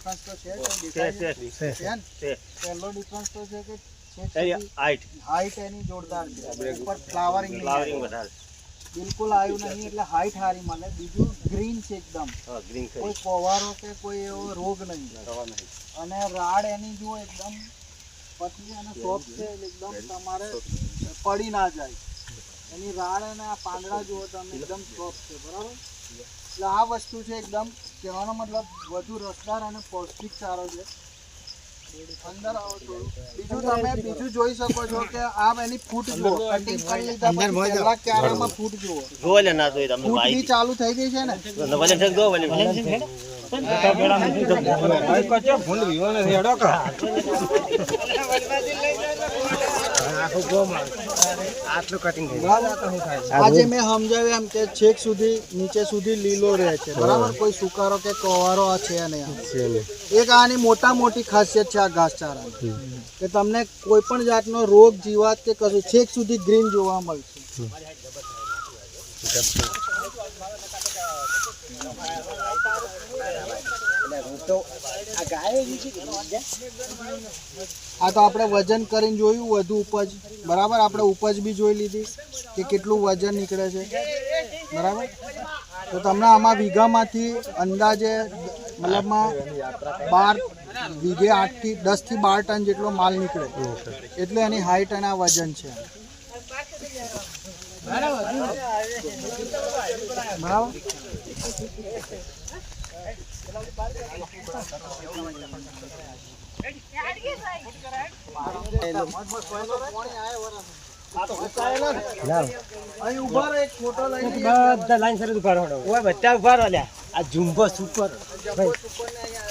Difference તો છે છે? છે. પહેલો ડિફરન્સ તો છે કે હાઈટ હાઈટ એની જોરદાર છે. ઉપર ફ્લાવરિંગ ફ્લાવરિંગ વધારે. બિલકુલ આવ્યું નહીં એટલે હાઈટ હારી મળે. બીજું ગ્રીન છે એકદમ. ગ્રીન કોઈ કોવારો કે કોઈ એવો રોગ નહીં. અને રાડ એની જુઓ એકદમ પતલી અને સોફ્ટ છે એકદમ તમારે પડી ના જાય. એની રાડ અને આ પાંદડા જુઓ તમે એકદમ સોફ્ટ છે. બરાબર? એટલે આ વસ્તુ છે એકદમ કહેવાનો મતલબ વધુ રસદાર અને પૌષ્ટિક સારો છે. અંદર આવો થોડું. બીજું તમે બીજું જોઈ શકો છો કે આ એની ફૂટ જુઓ. કટિંગ કરી લીધા પછી પહેલા ક્યારામાં ફૂટ જુઓ. જોવે લે ના જોઈ તમને ફૂટ બી ચાલુ થઈ ગઈ છે ને? વજન ઠેક દો આજે મેં સમજાવ્યું એમ કે છેક સુધી નીચે સુધી લીલો રહે છે. બરાબર? કોઈ સુકારો કે કવારો આ છે નહીં. એક આની મોટા મોટી ખાસિયત છે આ ઘાસચારાની કે તમને કોઈ પણ જાતનો રોગ જીવાત કે કશું છેક સુધી ગ્રીન જોવા મળશે. આ તો આપણે વજન કરીને જોયું, વધુ ઉપજ. બરાબર? આપણે ઉપજ બી જોઈ લીધી કે કેટલું વજન નીકળે છે. બરાબર? તો તમને આમાં વીઘામાંથી અંદાજે મતલબમાં બાર વીઘે આઠથી દસથી બાર ટન જેટલો માલ નીકળે. એટલે એની હાઈટ અને આ વજન છે. બરાબર અહીં ઊભા રહો એક ફોટો લઈને બધા લાઈન સર ઊભા રહો બધા ઊભા રહ્યા આ જમ્બો સુપરને અહીંયા